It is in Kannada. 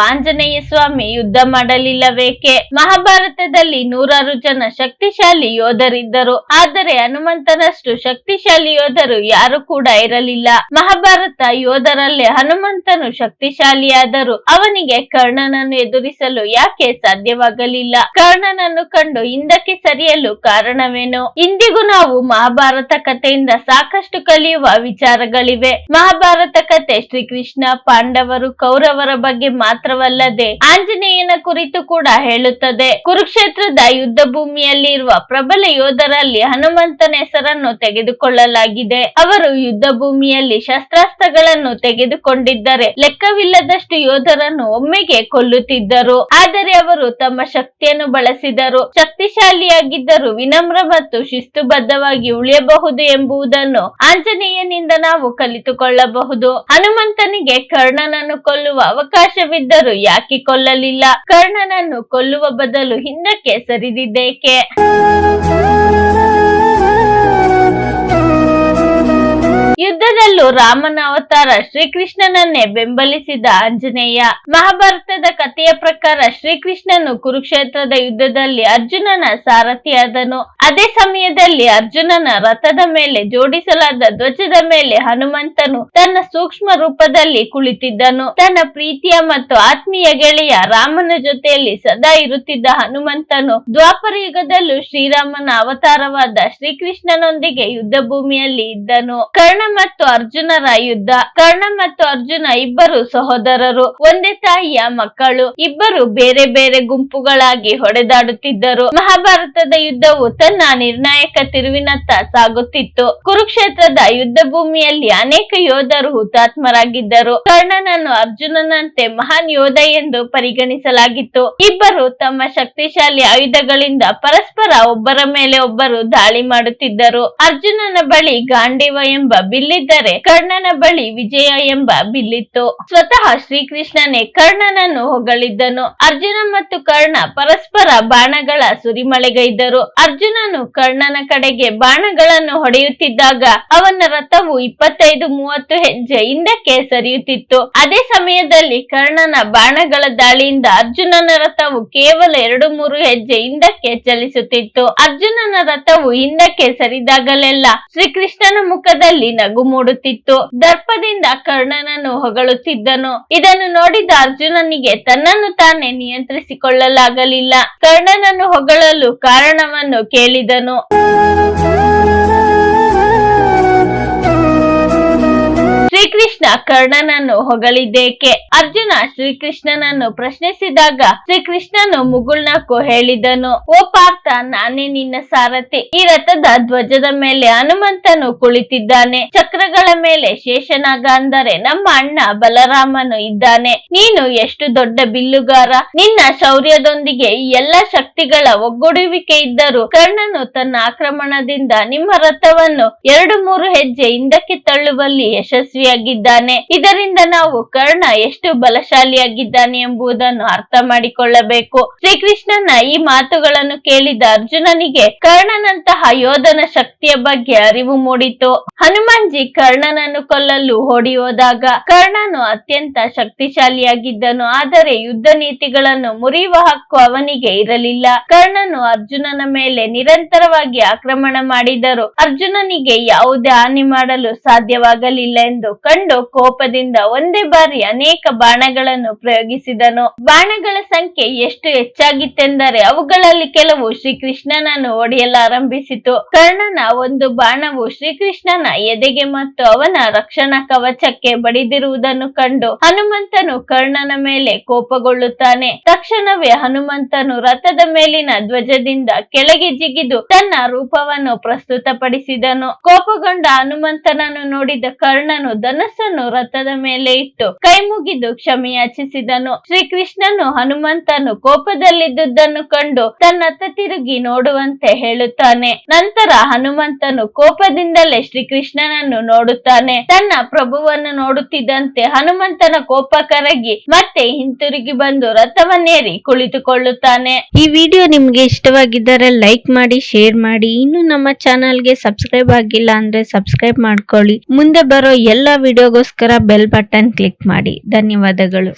ಆಂಜನೇಯ ಸ್ವಾಮಿ ಯುದ್ಧ ಮಾಡಲಿಲ್ಲವೇಕೆ? ಮಹಾಭಾರತದಲ್ಲಿ ನೂರಾರು ಜನ ಶಕ್ತಿಶಾಲಿ ಯೋಧರಿದ್ದರು. ಆದರೆ ಹನುಮಂತನಷ್ಟು ಶಕ್ತಿಶಾಲಿ ಯೋಧರು ಯಾರು ಕೂಡ ಇರಲಿಲ್ಲ. ಮಹಾಭಾರತ ಯೋಧರಲ್ಲೇ ಹನುಮಂತನು ಶಕ್ತಿಶಾಲಿಯಾದರು. ಅವನಿಗೆ ಕರ್ಣನನ್ನು ಎದುರಿಸಲು ಯಾಕೆ ಸಾಧ್ಯವಾಗಲಿಲ್ಲ? ಕರ್ಣನನ್ನು ಕಂಡು ಹಿಂದಕ್ಕೆ ಸರಿಯಲು ಕಾರಣವೇನು? ಇಂದಿಗೂ ನಾವು ಮಹಾಭಾರತ ಕಥೆಯಿಂದ ಸಾಕಷ್ಟು ಕಲಿಯುವ ವಿಚಾರಗಳಿವೆ. ಮಹಾಭಾರತ ಕಥೆ ಶ್ರೀಕೃಷ್ಣ, ಪಾಂಡವರು, ಕೌರವರ ಬಗ್ಗೆ ಮಾತ್ರವಲ್ಲದೆ ಆಂಜನೇಯನ ಕುರಿತು ಕೂಡ ಹೇಳುತ್ತದೆ. ಕುರುಕ್ಷೇತ್ರದ ಯುದ್ಧ ಭೂಮಿಯಲ್ಲಿ ಇರುವ ಪ್ರಬಲ ಯೋಧರಲ್ಲಿ ಹನುಮಂತನ ಹೆಸರನ್ನು ತೆಗೆದುಕೊಳ್ಳಲಾಗಿದೆ. ಅವರು ಯುದ್ಧ ಭೂಮಿಯಲ್ಲಿ ಶಸ್ತ್ರಾಸ್ತ್ರಗಳನ್ನು ತೆಗೆದುಕೊಂಡಿದ್ದರೆ ಲೆಕ್ಕವಿಲ್ಲದಷ್ಟು ಯೋಧರನ್ನು ಒಮ್ಮೆಗೆ ಕೊಲ್ಲುತ್ತಿದ್ದರು. ಆದರೆ ಅವರು ತಮ್ಮ ಶಕ್ತಿಯನ್ನು ಬಳಸಿದರು. ಶಕ್ತಿಶಾಲಿಯಾಗಿದ್ದರೂ ವಿನಮ್ರ ಮತ್ತು ಶಿಸ್ತುಬದ್ಧವಾಗಿ ಉಳಿಯಬಹುದು ಎಂಬುದನ್ನು ಆಂಜನೇಯನಿಂದ ನಾವು ಕಲಿತುಕೊಳ್ಳಬಹುದು. ಹನುಮಂತನಿಗೆ ಕರ್ಣನನ್ನು ಕೊಲ್ಲುವ ಯಾಕೆ ಕೊಲ್ಲಲಿಲ್ಲ? ಕರ್ಣನನ್ನು ಕೊಲ್ಲುವ ಬದಲು ಹಿಂದಕ್ಕೆ ಸರಿದಿದ್ದೇಕೆ? ಯುದ್ಧದಲ್ಲೂ ರಾಮನ ಅವತಾರ ಶ್ರೀಕೃಷ್ಣನನ್ನೇ ಬೆಂಬಲಿಸಿದ ಆಂಜನೇಯ. ಮಹಾಭಾರತದ ಕಥೆಯ ಪ್ರಕಾರ ಶ್ರೀಕೃಷ್ಣನು ಕುರುಕ್ಷೇತ್ರದ ಯುದ್ಧದಲ್ಲಿ ಅರ್ಜುನನ ಸಾರಥಿಯಾದನು. ಅದೇ ಸಮಯದಲ್ಲಿ ಅರ್ಜುನನ ರಥದ ಮೇಲೆ ಜೋಡಿಸಲಾದ ಧ್ವಜದ ಮೇಲೆ ಹನುಮಂತನು ತನ್ನ ಸೂಕ್ಷ್ಮ ರೂಪದಲ್ಲಿ ಕುಳಿತಿದ್ದನು. ತನ್ನ ಪ್ರೀತಿಯ ಮತ್ತು ಆತ್ಮೀಯ ಗೆಳೆಯ ರಾಮನ ಜೊತೆಯಲ್ಲಿ ಸದಾ ಇರುತ್ತಿದ್ದ ಹನುಮಂತನು ದ್ವಾಪರ ಯುಗದಲ್ಲೂ ಶ್ರೀರಾಮನ ಅವತಾರವಾದ ಶ್ರೀಕೃಷ್ಣನೊಂದಿಗೆ ಯುದ್ಧ ಭೂಮಿಯಲ್ಲಿ ಇದ್ದನು. ಕರ್ಣ ಮತ್ತು ಅರ್ಜುನರ ಯುದ್ಧ, ಕರ್ಣ ಮತ್ತು ಅರ್ಜುನ ಇಬ್ಬರು ಸಹೋದರರು, ಒಂದೇ ತಾಯಿಯ ಮಕ್ಕಳು, ಇಬ್ಬರು ಬೇರೆ ಬೇರೆ ಗುಂಪುಗಳಾಗಿ ಹೊಡೆದಾಡುತ್ತಿದ್ದರು. ಮಹಾಭಾರತದ ಯುದ್ಧವು ತನ್ನ ನಿರ್ಣಾಯಕ ತಿರುವಿನತ್ತ ಸಾಗುತ್ತಿತ್ತು. ಕುರುಕ್ಷೇತ್ರದ ಯುದ್ಧ ಭೂಮಿಯಲ್ಲಿ ಅನೇಕ ಯೋಧರು ಹುತಾತ್ಮರಾಗಿದ್ದರು. ಕರ್ಣನನ್ನು ಅರ್ಜುನನಂತೆ ಮಹಾನ್ ಯೋಧ ಎಂದು ಪರಿಗಣಿಸಲಾಗಿತ್ತು. ಇಬ್ಬರು ತಮ್ಮ ಶಕ್ತಿಶಾಲಿ ಆಯುಧಗಳಿಂದ ಪರಸ್ಪರ ಒಬ್ಬರ ಮೇಲೆ ಒಬ್ಬರು ದಾಳಿ ಮಾಡುತ್ತಿದ್ದರು. ಅರ್ಜುನನ ಬಳಿ ಗಾಂಡೀವ ಎಂಬ ಬಿಲ್ಲಿದ್ದರೆ ಕರ್ಣನ ಬಳಿ ವಿಜಯ ಎಂಬ ಬಿಲ್ಲಿತ್ತು. ಸ್ವತಃ ಶ್ರೀಕೃಷ್ಣನೇ ಕರ್ಣನನ್ನು ಹೊಗಳಿದ್ದನು. ಅರ್ಜುನ ಮತ್ತು ಕರ್ಣ ಪರಸ್ಪರ ಬಾಣಗಳ ಸುರಿಮಳೆಗೈದರು. ಅರ್ಜುನನು ಕರ್ಣನ ಕಡೆಗೆ ಬಾಣಗಳನ್ನು ಹೊಡೆಯುತ್ತಿದ್ದಾಗ ಅವನ ರಥವು ಇಪ್ಪತ್ತೈದು ಮೂವತ್ತು ಹೆಜ್ಜೆ ಹಿಂದಕ್ಕೆ ಸರಿಯುತ್ತಿತ್ತು. ಅದೇ ಸಮಯದಲ್ಲಿ ಕರ್ಣನ ಬಾಣಗಳ ದಾಳಿಯಿಂದ ಅರ್ಜುನನ ರಥವು ಕೇವಲ ಎರಡು ಮೂರು ಹೆಜ್ಜೆ ಹಿಂದಕ್ಕೆ ಚಲಿಸುತ್ತಿತ್ತು. ಅರ್ಜುನನ ರಥವು ಹಿಂದಕ್ಕೆ ಸರಿದಾಗಲೆಲ್ಲ ಶ್ರೀಕೃಷ್ಣನ ಮುಖದಲ್ಲಿ ನಗು ಮೂಡುತ್ತಿತ್ತು. ದರ್ಪದಿಂದ ಕರ್ಣನನ್ನು ಹೊಗಳುತ್ತಿದ್ದನು. ಇದನ್ನು ನೋಡಿದ ಅರ್ಜುನನಿಗೆ ತನ್ನನ್ನು ತಾನೇ ನಿಯಂತ್ರಿಸಿಕೊಳ್ಳಲಾಗಲಿಲ್ಲ. ಕರ್ಣನನ್ನು ಹೊಗಳಲು ಕಾರಣವನ್ನು ಕೇಳಿದನು. ಕರ್ಣನನ್ನು ಹೊಗಳಿದ್ದೇಕೆ? ಅರ್ಜುನ ಶ್ರೀಕೃಷ್ಣನನ್ನು ಪ್ರಶ್ನಿಸಿದಾಗ ಶ್ರೀಕೃಷ್ಣನು ಮುಗುಳ್ನಕ್ಕೂ ಹೇಳಿದನು. ಓ ಪಾರ್ಥ, ನಾನೇ ನಿನ್ನ ಸಾರಥಿ. ಈ ರಥದ ಧ್ವಜದ ಮೇಲೆ ಹನುಮಂತನು ಕುಳಿತಿದ್ದಾನೆ. ಚಕ್ರಗಳ ಮೇಲೆ ಶೇಷನಾಗ ಅಂದರೆ ನಮ್ಮ ಅಣ್ಣ ಬಲರಾಮನು ಇದ್ದಾನೆ. ನೀನು ಎಷ್ಟು ದೊಡ್ಡ ಬಿಲ್ಲುಗಾರ. ನಿನ್ನ ಶೌರ್ಯದೊಂದಿಗೆ ಈ ಎಲ್ಲ ಶಕ್ತಿಗಳ ಒಗ್ಗೂಡುವಿಕೆ ಇದ್ದರೂ ಕರ್ಣನು ತನ್ನ ಆಕ್ರಮಣದಿಂದ ನಿಮ್ಮ ರಥವನ್ನು ಎರಡು ಮೂರು ಹೆಜ್ಜೆ ಹಿಂದಕ್ಕೆ ತಳ್ಳುವಲ್ಲಿ ಯಶಸ್ವಿಯಾಗಿದ್ದಾನೆ. ಇದರಿಂದ ನಾವು ಕರ್ಣ ಎಷ್ಟು ಬಲಶಾಲಿಯಾಗಿದ್ದಾನೆ ಎಂಬುದನ್ನು ಅರ್ಥ ಮಾಡಿಕೊಳ್ಳಬೇಕು. ಶ್ರೀಕೃಷ್ಣನ ಈ ಮಾತುಗಳನ್ನು ಕೇಳಿದ ಅರ್ಜುನನಿಗೆ ಕರ್ಣನಂತಹ ಯೋಧನ ಶಕ್ತಿಯ ಬಗ್ಗೆ ಅರಿವು ಮೂಡಿತು. ಹನುಮಾನ್ಜಿ ಕರ್ಣನನ್ನು ಕೊಲ್ಲಲು ಓಡಿ ಹೋದಾಗ ಕರ್ಣನು ಅತ್ಯಂತ ಶಕ್ತಿಶಾಲಿಯಾಗಿದ್ದನು. ಆದರೆ ಯುದ್ಧ ನೀತಿಗಳನ್ನು ಮುರಿಯುವ ಹಕ್ಕು ಅವನಿಗೆ ಇರಲಿಲ್ಲ. ಕರ್ಣನು ಅರ್ಜುನನ ಮೇಲೆ ನಿರಂತರವಾಗಿ ಆಕ್ರಮಣ ಮಾಡಿದರು. ಅರ್ಜುನನಿಗೆ ಯಾವುದೇ ಹಾನಿ ಮಾಡಲು ಸಾಧ್ಯವಾಗಲಿಲ್ಲ ಎಂದು ಕಂಡು ಕೋಪದಿಂದ ಒಂದೇ ಬಾರಿ ಅನೇಕ ಬಾಣಗಳನ್ನು ಪ್ರಯೋಗಿಸಿದನು. ಬಾಣಗಳ ಸಂಖ್ಯೆ ಎಷ್ಟು ಹೆಚ್ಚಾಗಿತ್ತೆಂದರೆ ಅವುಗಳಲ್ಲಿ ಕೆಲವು ಶ್ರೀಕೃಷ್ಣನನ್ನು ಹೊಡೆಯಲಾರಂಭಿಸಿತು ಕರ್ಣನ ಒಂದು ಬಾಣವು ಶ್ರೀಕೃಷ್ಣನ ಎದೆಗೆ ಮತ್ತು ಅವನ ರಕ್ಷಣಾ ಕವಚಕ್ಕೆ ಬಡಿದಿರುವುದನ್ನು ಕಂಡು ಹನುಮಂತನು ಕರ್ಣನ ಮೇಲೆ ಕೋಪಗೊಳ್ಳುತ್ತಾನೆ. ತಕ್ಷಣವೇ ಹನುಮಂತನು ರಥದ ಮೇಲಿನ ಧ್ವಜದಿಂದ ಕೆಳಗೆ ಜಿಗಿದು ತನ್ನ ರೂಪವನ್ನು ಪ್ರಸ್ತುತಪಡಿಸಿದನು. ಕೋಪಗೊಂಡ ಹನುಮಂತನನ್ನು ನೋಡಿದ ಕರ್ಣನು ಧನಸ್ಸನ್ನು ರಥದ ಮೇಲೆ ಇಟ್ಟು ಕೈ ಮುಗಿದು ಕ್ಷಮೆಯಾಚಿಸಿದನು ಶ್ರೀಕೃಷ್ಣನು ಹನುಮಂತನು ಕೋಪದಲ್ಲಿದ್ದುದನ್ನು ಕಂಡು ತನ್ನತ್ತ ತಿರುಗಿ ನೋಡುವಂತೆ ಹೇಳುತ್ತಾನೆ. ನಂತರ ಹನುಮಂತನು ಕೋಪದಿಂದಲೇ ಶ್ರೀಕೃಷ್ಣನನ್ನು ನೋಡುತ್ತಾನೆ. ತನ್ನ ಪ್ರಭುವನ್ನು ನೋಡುತ್ತಿದ್ದಂತೆ ಹನುಮಂತನ ಕೋಪ ಕರಗಿ ಮತ್ತೆ ಹಿಂತಿರುಗಿ ಬಂದು ರಥವನ್ನೇರಿ ಕುಳಿತುಕೊಳ್ಳುತ್ತಾನೆ. ಈ ವಿಡಿಯೋ ನಿಮ್ಗೆ ಇಷ್ಟವಾಗಿದ್ದರೆ ಲೈಕ್ ಮಾಡಿ, ಶೇರ್ ಮಾಡಿ. ಇನ್ನು ನಮ್ಮ ಚಾನಲ್ಗೆ ಸಬ್ಸ್ಕ್ರೈಬ್ ಆಗಿಲ್ಲ ಅಂದ್ರೆ ಸಬ್ಸ್ಕ್ರೈಬ್ ಮಾಡ್ಕೊಳ್ಳಿ. ಮುಂದೆ ಬರೋ ಎಲ್ಲ ವಿಡಿಯೋಗೋಸ್ಕರ ಬೆಲ್ ಬಟನ್ ಕ್ಲಿಕ್ ಮಾಡಿ. ಧನ್ಯವಾದಗಳು.